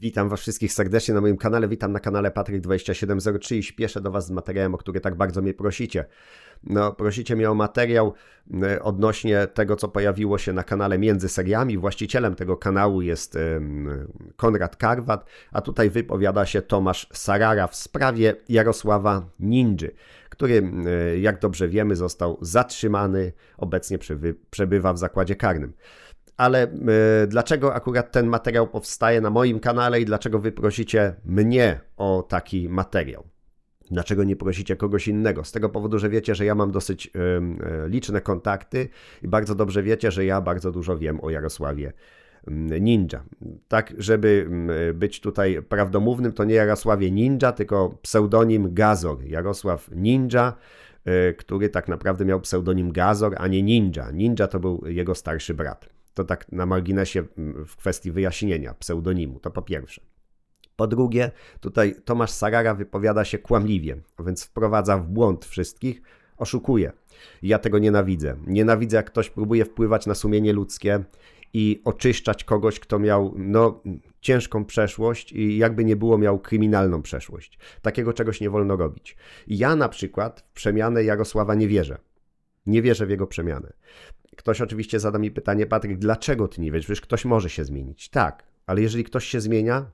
Witam Was wszystkich serdecznie na moim kanale. Witam na kanale Patryk2703 i śpieszę do Was z materiałem, o który tak bardzo mnie prosicie. No, prosicie mnie o materiał e, odnośnie tego, co pojawiło się na kanale między seriami. Właścicielem tego kanału jest Konrad Karwat, a tutaj wypowiada się Tomasz Sarara w sprawie Jarosława Ninży, który, jak dobrze wiemy, został zatrzymany, obecnie przebywa w zakładzie karnym ale y, dlaczego akurat ten materiał powstaje na moim kanale i dlaczego wy prosicie mnie o taki materiał? Dlaczego nie prosicie kogoś innego? Z tego powodu, że wiecie, że ja mam dosyć y, y, liczne kontakty i bardzo dobrze wiecie, że ja bardzo dużo wiem o Jarosławie Ninja. Tak, żeby być tutaj prawdomównym, to nie Jarosławie Ninja, tylko pseudonim Gazor. Jarosław Ninja, który tak naprawdę miał pseudonim Gazor, a nie Ninja. Ninja to był jego starszy brat. To tak na marginesie w kwestii wyjaśnienia pseudonimu, to po pierwsze. Po drugie, tutaj Tomasz Sarara wypowiada się kłamliwie, więc wprowadza w błąd wszystkich, oszukuje. Ja tego nienawidzę. Nienawidzę, jak ktoś próbuje wpływać na sumienie ludzkie i oczyszczać kogoś, kto miał no, ciężką przeszłość i jakby nie było miał kryminalną przeszłość. Takiego czegoś nie wolno robić. Ja na przykład w przemianę Jarosława nie wierzę. Nie wierzę w jego przemianę. Ktoś oczywiście zada mi pytanie, Patryk, dlaczego ty nie wiesz? Przecież ktoś może się zmienić. Tak, ale jeżeli ktoś się zmienia,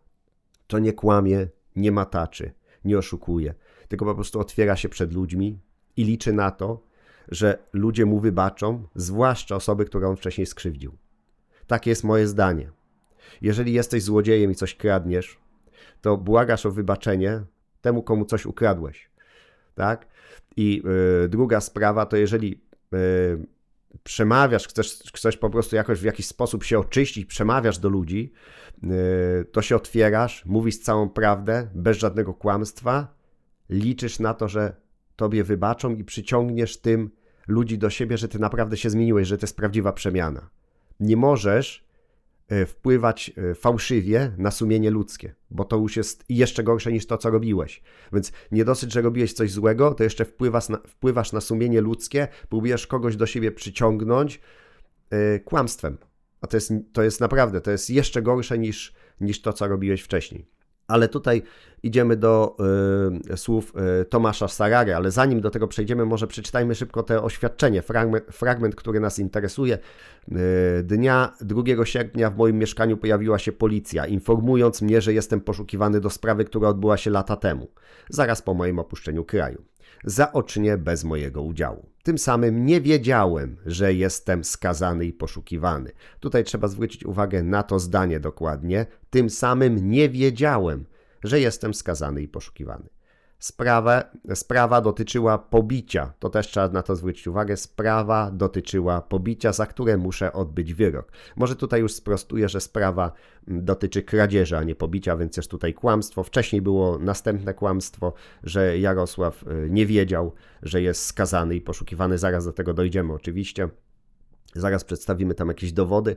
to nie kłamie, nie mataczy, nie oszukuje, tylko po prostu otwiera się przed ludźmi i liczy na to, że ludzie mu wybaczą, zwłaszcza osoby, które on wcześniej skrzywdził. Takie jest moje zdanie. Jeżeli jesteś złodziejem i coś kradniesz, to błagasz o wybaczenie temu, komu coś ukradłeś. Tak? I yy, druga sprawa to jeżeli yy, przemawiasz, chcesz, chcesz po prostu jakoś w jakiś sposób się oczyścić, przemawiasz do ludzi, yy, to się otwierasz, mówisz całą prawdę, bez żadnego kłamstwa, liczysz na to, że tobie wybaczą i przyciągniesz tym ludzi do siebie, że ty naprawdę się zmieniłeś, że to jest prawdziwa przemiana. Nie możesz wpływać e, fałszywie na sumienie ludzkie, bo to już jest jeszcze gorsze niż to, co robiłeś. Więc nie dosyć, że robiłeś coś złego, to jeszcze wpływasz na, wpływasz na sumienie ludzkie, próbujesz kogoś do siebie przyciągnąć yy, kłamstwem. A to jest, to jest naprawdę, to jest jeszcze gorsze niż, niż to, co robiłeś wcześniej. Ale tutaj idziemy do y, słów y, Tomasza Sarary, ale zanim do tego przejdziemy, może przeczytajmy szybko te oświadczenie, fragment, fragment który nas interesuje. Y, dnia 2 sierpnia w moim mieszkaniu pojawiła się policja, informując mnie, że jestem poszukiwany do sprawy, która odbyła się lata temu, zaraz po moim opuszczeniu kraju zaocznie bez mojego udziału. Tym samym nie wiedziałem, że jestem skazany i poszukiwany. Tutaj trzeba zwrócić uwagę na to zdanie dokładnie. Tym samym nie wiedziałem, że jestem skazany i poszukiwany. Sprawa, sprawa dotyczyła pobicia, to też trzeba na to zwrócić uwagę. Sprawa dotyczyła pobicia, za które muszę odbyć wyrok. Może tutaj już sprostuję, że sprawa mm, dotyczy kradzieży, a nie pobicia, więc jest tutaj kłamstwo. Wcześniej było następne kłamstwo, że Jarosław y, nie wiedział, że jest skazany i poszukiwany. Zaraz do tego dojdziemy oczywiście. Zaraz przedstawimy tam jakieś dowody,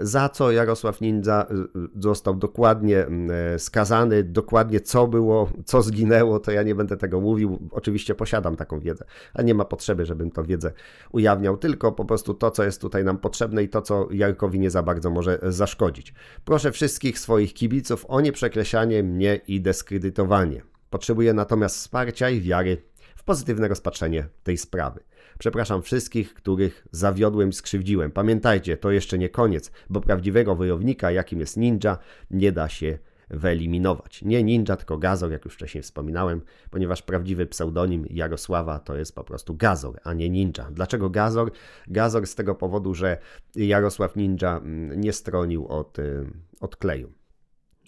za co Jarosław Ninja y, został dokładnie mm, skazany, dokładnie co było, co zginęło, to ja nie będę tego mówił. Oczywiście posiadam taką wiedzę, ale nie ma potrzeby, żebym tę wiedzę ujawniał, tylko po prostu to, co jest tutaj nam potrzebne i to, co Jarkowi nie za bardzo może zaszkodzić. Proszę wszystkich swoich kibiców o nieprzekreślanie mnie i dyskredytowanie. Potrzebuję natomiast wsparcia i wiary w pozytywne rozpatrzenie tej sprawy. Przepraszam wszystkich, których zawiodłem skrzywdziłem. Pamiętajcie, to jeszcze nie koniec, bo prawdziwego wojownika, jakim jest ninja, nie da się wyeliminować. Nie ninja, tylko Gazor, jak już wcześniej wspominałem, ponieważ prawdziwy pseudonim Jarosława to jest po prostu Gazor, a nie ninja. Dlaczego Gazor? Gazor z tego powodu, że Jarosław Ninja mm, nie stronił od, y, od kleju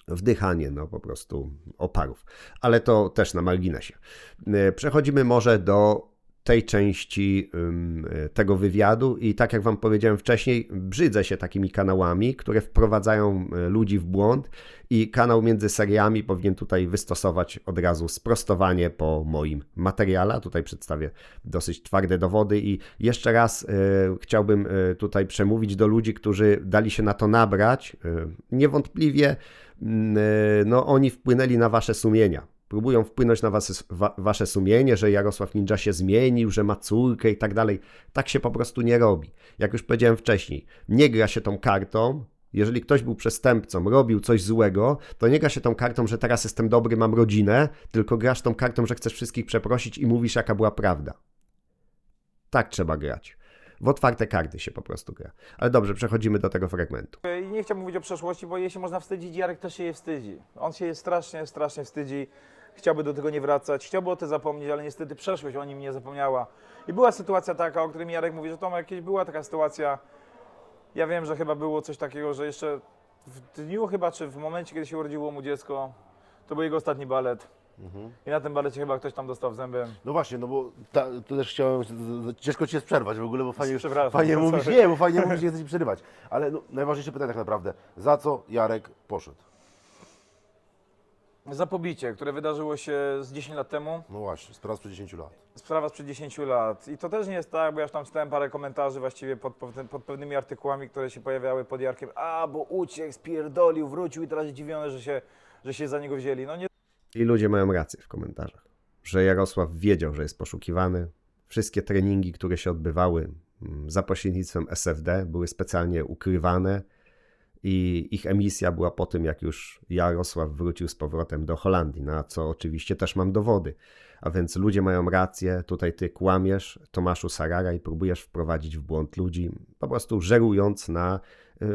wdychanie, no po prostu oparów. Ale to też na marginesie. Y, przechodzimy może do tej części tego wywiadu i tak jak Wam powiedziałem wcześniej, brzydzę się takimi kanałami, które wprowadzają e, ludzi w błąd i kanał między seriami powinien tutaj wystosować od razu sprostowanie po moim materiale. Tutaj przedstawię dosyć twarde dowody i jeszcze raz y, chciałbym tutaj przemówić do ludzi, którzy dali się na to nabrać. Niewątpliwie no, oni wpłynęli na Wasze sumienia próbują wpłynąć na was, wa, wasze sumienie, że Jarosław Ninja się zmienił, że ma córkę i tak dalej. Tak się po prostu nie robi. Jak już powiedziałem wcześniej, nie gra się tą kartą, Jeżeli ktoś był przestępcą, robił coś złego, to nie gra się tą kartą, że teraz jestem dobry, mam rodzinę, tylko grasz tą kartą, że chcesz wszystkich przeprosić i mówisz, jaka była prawda. Tak trzeba grać. W otwarte karty się po prostu gra. Ale dobrze, przechodzimy do tego fragmentu. I nie chciałbym mówić o przeszłości, bo jej się można wstydzić, Jarek też się jej wstydzi. On się jej strasznie, strasznie wstydzi. Chciałby do tego nie wracać, chciałby o tym zapomnieć, ale niestety przeszłość o nim nie zapomniała. I była sytuacja taka, o której mi Jarek mówi, że to jakieś była taka sytuacja. Ja wiem, że chyba było coś takiego, że jeszcze w dniu chyba, czy w momencie, kiedy się urodziło mu dziecko, to był jego ostatni balet. I na tym balecie chyba ktoś tam dostał w zęby. No właśnie, no bo ta, to też chciałem, ciężko Cię sprzerwać w ogóle, bo fajnie, Przepraszam, fajnie sorry. mówisz, nie, bo fajnie mówisz, nie chcę Ci przerywać. Ale no, najważniejsze pytanie tak naprawdę, za co Jarek poszedł? Za pobicie, które wydarzyło się z 10 lat temu. No właśnie, sprawa sprzed 10 lat. Sprawa sprzed 10 lat. I to też nie jest tak, bo ja już tam czytałem parę komentarzy właściwie pod, pod, pewnymi artykułami, które się pojawiały pod Jarkiem. A, bo uciekł, spierdolił, wrócił i teraz jest zdziwiony, że się, że się za niego wzięli. No nie I ludzie mają rację w komentarzach, że Jarosław wiedział, że jest poszukiwany. Wszystkie treningi, które się odbywały mm, za pośrednictwem SFD, były specjalnie ukrywane i ich emisja była po tym, jak już Jarosław wrócił z powrotem do Holandii, na co oczywiście też mam dowody. A więc ludzie mają rację, tutaj ty kłamiesz, Tomaszu Sarara i próbujesz wprowadzić w błąd ludzi, po prostu żerując na, y,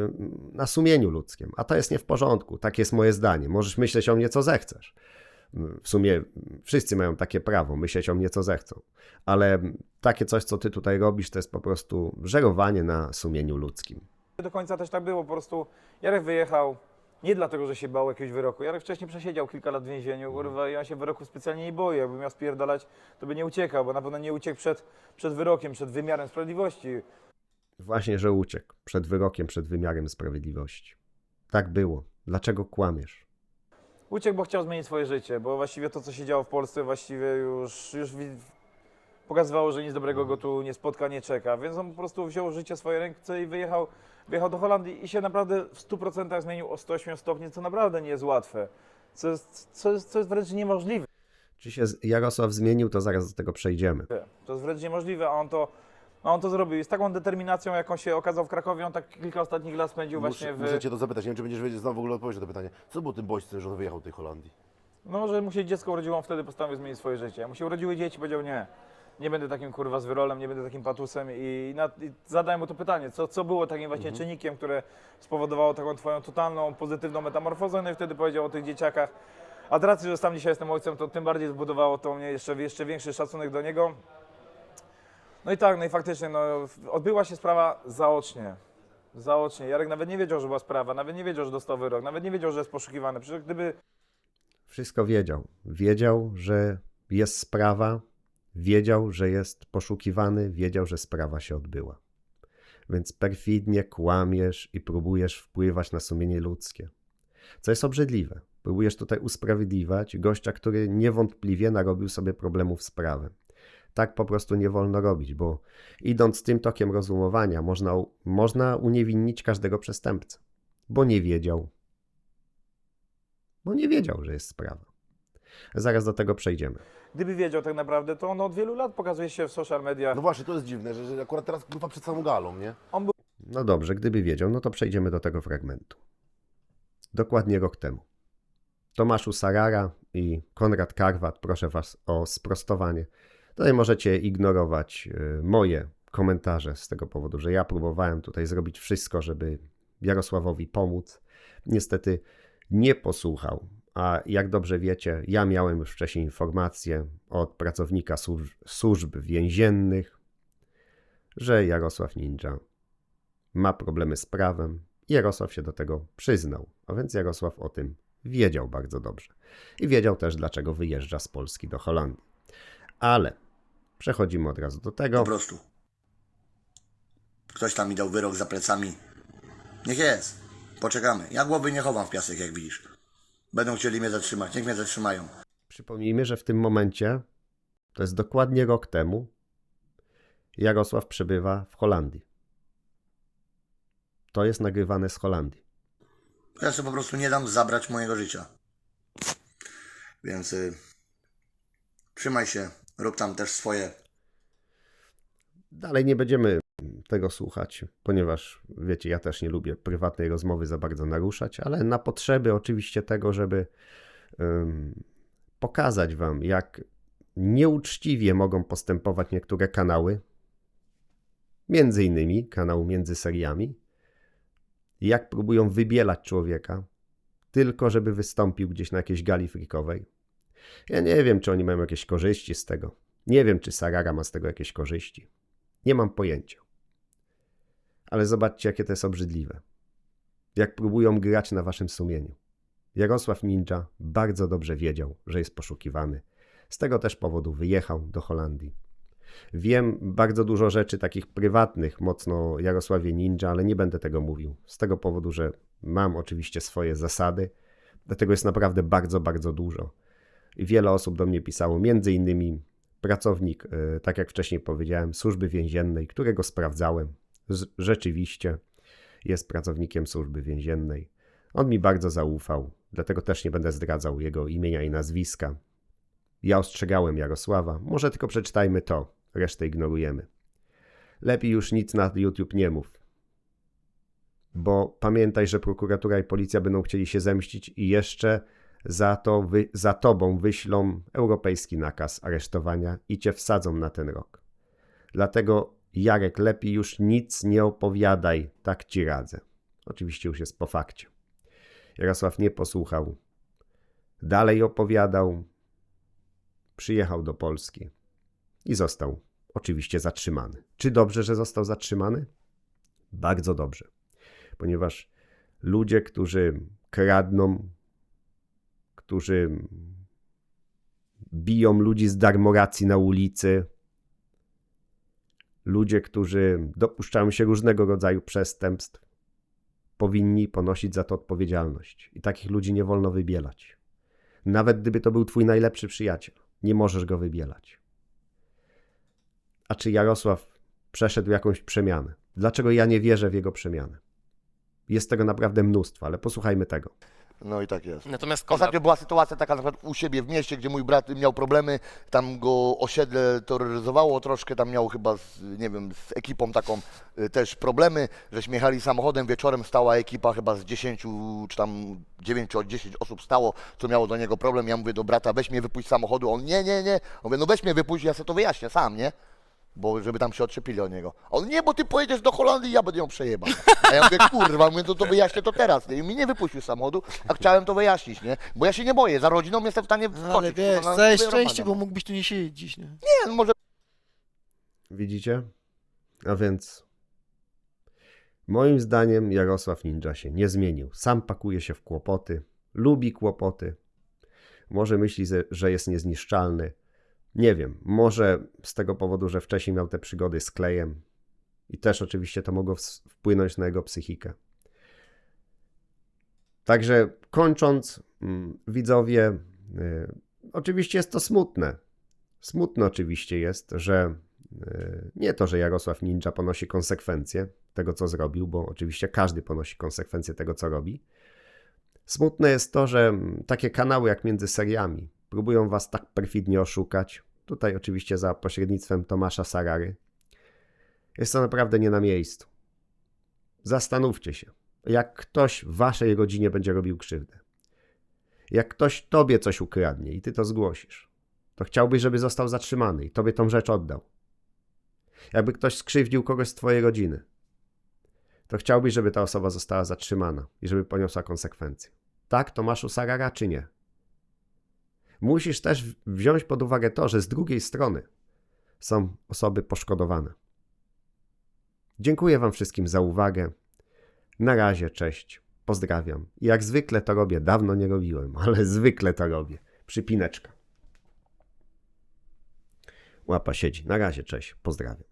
na sumieniu ludzkim. A to jest nie w porządku, takie jest moje zdanie. Możesz myśleć o mnie, co zechcesz. W sumie wszyscy mają takie prawo myśleć o mnie, co zechcą. Ale takie coś, co ty tutaj robisz, to jest po prostu żerowanie na sumieniu ludzkim. Do końca też tak było. Po prostu Jarek wyjechał nie dlatego, że się bał jakiegoś wyroku. Jarek wcześniej przesiedział kilka lat w więzieniu, kurwa, i on się wyroku specjalnie nie boi. Jakby miał spierdalać, to by nie uciekał, bo na pewno nie uciekł przed, przed wyrokiem, przed wymiarem sprawiedliwości. Właśnie, że uciekł przed wyrokiem, przed wymiarem sprawiedliwości. Tak było. Dlaczego kłamiesz? Uciekł, bo chciał zmienić swoje życie, bo właściwie to, co się działo w Polsce, właściwie już, już pokazywało, że nic dobrego go tu nie spotka, nie czeka. Więc on po prostu wziął życie w swoje ręce i wyjechał, wyjechał do Holandii i się naprawdę w 100% zmienił o 108 stopni, co naprawdę nie jest łatwe. Co jest, co jest, co jest wręcz niemożliwe. Czy się Jarosław zmienił, to zaraz do tego przejdziemy. To jest wręcz niemożliwe, a on to, on to zrobił. I z taką determinacją, jaką się okazał w Krakowie, on tak kilka ostatnich lat spędził właśnie Muszę, w... muszę Cię to zapytać, nie wiem, czy będziesz wiedzieć, znowu w ogóle odpowiedzieć na to pytanie. Co było tym bodźcem, że on wyjechał do tej Holandii? No, że mu się dziecko urodziło, on wtedy postanowił zmienić swoje życie. Mu się urodziły dzieci, powiedział nie. Nie będę takim kurwa z wyrolem, nie będę takim patusem i, na, i zadałem mu to pytanie, co, co było takim właśnie czynnikiem, które spowodowało taką twoją totalną, pozytywną metamorfozę, no i wtedy powiedział o tych dzieciakach. A z racji, że sam dzisiaj jestem ojcem, to tym bardziej zbudowało to mnie jeszcze, jeszcze większy szacunek do niego. No i tak, no i faktycznie, no, odbyła się sprawa zaocznie. Zaocznie. Jarek nawet nie wiedział, że była sprawa, nawet nie wiedział, że dostał wyrok, nawet nie wiedział, że jest poszukiwany. Przecież gdyby Wszystko wiedział. Wiedział, że jest sprawa, wiedział, że jest poszukiwany, wiedział, że sprawa się odbyła. Więc perfidnie kłamiesz i próbujesz wpływać na sumienie ludzkie. Co jest obrzydliwe. Próbujesz tutaj usprawiedliwiać gościa, który niewątpliwie narobił sobie problemów z prawem. Tak po prostu nie wolno robić, bo idąc tym tokiem rozumowania, można, można uniewinnić każdego przestępcę, bo nie wiedział, bo nie wiedział, że jest sprawa. Zaraz do tego przejdziemy. Gdyby wiedział tak naprawdę, to on od wielu lat pokazuje się w social mediach. No właśnie, to jest dziwne, że, że akurat teraz kurwa przed samą galą, nie? On był No dobrze, gdyby wiedział, no to przejdziemy do tego fragmentu. Dokładnie rok temu. Tomaszu Sarara i Konrad Karwat, proszę Was o sprostowanie. Tutaj możecie ignorować y, moje komentarze z tego powodu, że ja próbowałem tutaj zrobić wszystko, żeby Jarosławowi pomóc. Niestety nie posłuchał. A jak dobrze wiecie, ja miałem już wcześniej informacje od pracownika służ- służb więziennych, że Jarosław Ninja ma problemy z prawem. Jarosław się do tego przyznał, a więc Jarosław o tym wiedział bardzo dobrze. I wiedział też, dlaczego wyjeżdża z Polski do Holandii. Ale przechodzimy od razu do tego. Po prostu. Ktoś tam mi dał wyrok za plecami. Niech jest. Poczekamy. Ja głowy nie chowam w piasek, jak widzisz. Będą chcieli mnie zatrzymać. Niech mnie zatrzymają. Przypomnijmy, że w tym momencie, to jest dokładnie rok temu, Jarosław przebywa w Holandii. To jest nagrywane z Holandii. Ja sobie po prostu nie dam zabrać mojego życia. Więc y, trzymaj się. Rób tam też swoje. Dalej nie będziemy tego słuchać, ponieważ wiecie, ja też nie lubię prywatnej rozmowy za bardzo naruszać, ale na potrzeby oczywiście tego, żeby ym, pokazać Wam, jak nieuczciwie mogą postępować niektóre kanały, między innymi kanał między seriami, jak próbują wybielać człowieka, tylko żeby wystąpił gdzieś na jakiejś gali freakowej. Ja nie wiem, czy oni mają jakieś korzyści z tego. Nie wiem, czy Sarara ma z tego jakieś korzyści. Nie mam pojęcia. Ale zobaczcie, jakie to jest obrzydliwe. Jak próbują grać na waszym sumieniu. Jarosław Ninja bardzo dobrze wiedział, że jest poszukiwany. Z tego też powodu wyjechał do Holandii. Wiem bardzo dużo rzeczy takich prywatnych, mocno Jarosławie Ninja, ale nie będę tego mówił. Z tego powodu, że mam oczywiście swoje zasady. Dlatego jest naprawdę bardzo, bardzo dużo. Wiele osób do mnie pisało, między innymi pracownik, e, tak jak wcześniej powiedziałem, służby więziennej, którego sprawdzałem. Rzeczywiście jest pracownikiem służby więziennej. On mi bardzo zaufał, dlatego też nie będę zdradzał jego imienia i nazwiska. Ja ostrzegałem Jarosława, może tylko przeczytajmy to, resztę ignorujemy. Lepiej już nic na YouTube nie mów. Bo pamiętaj, że prokuratura i policja będą chcieli się zemścić i jeszcze za to wy, za tobą wyślą europejski nakaz aresztowania i cię wsadzą na ten rok. Dlatego Jarek, lepiej już nic nie opowiadaj, tak ci radzę. Oczywiście już jest po fakcie. Jarosław nie posłuchał. Dalej opowiadał. Przyjechał do Polski i został oczywiście zatrzymany. Czy dobrze, że został zatrzymany? Bardzo dobrze, ponieważ ludzie, którzy kradną, którzy biją ludzi z darmoracji na ulicy, ludzie, którzy dopuszczają się różnego rodzaju przestępstw, powinni ponosić za to odpowiedzialność. I takich ludzi nie wolno wybielać. Nawet gdyby to był twój najlepszy przyjaciel, nie możesz go wybielać. A czy Jarosław przeszedł jakąś przemianę? Dlaczego ja nie wierzę w jego przemianę? Jest tego naprawdę mnóstwo, ale posłuchajmy tego. No i tak jest. Natomiast Konrad, Ostatnio była sytuacja taka na przykład u siebie w mieście, gdzie mój brat miał problemy, tam go osiedle terroryzowało troszkę, tam miał chyba, z, nie wiem, z ekipą taką y, też problemy, żeśmy jechali samochodem, wieczorem stała ekipa chyba z 10 czy tam 9 czy 10 osób stało, co miało do niego problem, ja mówię do brata, weź mnie wypuść z samochodu, on nie, nie, nie, on mówię, no weź mnie wypuść, ja sobie to wyjaśnię sam, nie? Bo żeby tam się odczepili od niego. On nie, bo ty pojedziesz do Holandii, ja będę ją przejebał. A ja mówię, kurwa, mówię, to, to wyjaśnię to teraz. Nie? I mi nie wypuścił samochodu, a chciałem to wyjaśnić, nie? Bo ja się nie boję, za rodziną jestem w stanie wskoczyć. No, ale wiesz, kurwa, na całe szczęście, bo Romana. mógłbyś tu nie siedzieć dziś, nie? Nie, no może Widzicie? A więc moim zdaniem Jarosław Ninja się nie zmienił. Sam pakuje się w kłopoty, lubi kłopoty. Może myśli, że- że jest niezniszczalny. Nie wiem, może z tego powodu, że wcześniej miał te przygody z klejem i też oczywiście to mogło wpłynąć na jego psychikę. Także kończąc, mm, widzowie, y, oczywiście jest to smutne. Smutne oczywiście jest, że y, nie to, że Jarosław Ninja ponosi konsekwencje tego, co zrobił, bo oczywiście każdy ponosi konsekwencje tego, co robi. Smutne jest to, że mm, takie kanały jak między seriami próbują was tak perfidnie oszukać. Tutaj oczywiście za pośrednictwem Tomasza Sarary. Jest to naprawdę nie na miejscu. Zastanówcie się, jak ktoś waszej rodzinie będzie robił krzywdę. Jak ktoś tobie coś ukradnie i ty to zgłosisz, to chciałbyś, żeby został zatrzymany i tobie tą rzecz oddał. Jakby ktoś skrzywdził kogoś z twojej rodziny, to chciałbyś, żeby ta osoba została zatrzymana i żeby poniosła konsekwencje. Tak, Tomaszu Sarara, czy nie? Musisz też wziąć pod uwagę to, że z drugiej strony są osoby poszkodowane. Dziękuję Wam wszystkim za uwagę. Na razie, cześć, pozdrawiam. Jak zwykle to robię, dawno nie robiłem, ale zwykle to robię. Przypineczka. Łapa siedzi. Na razie, cześć, pozdrawiam.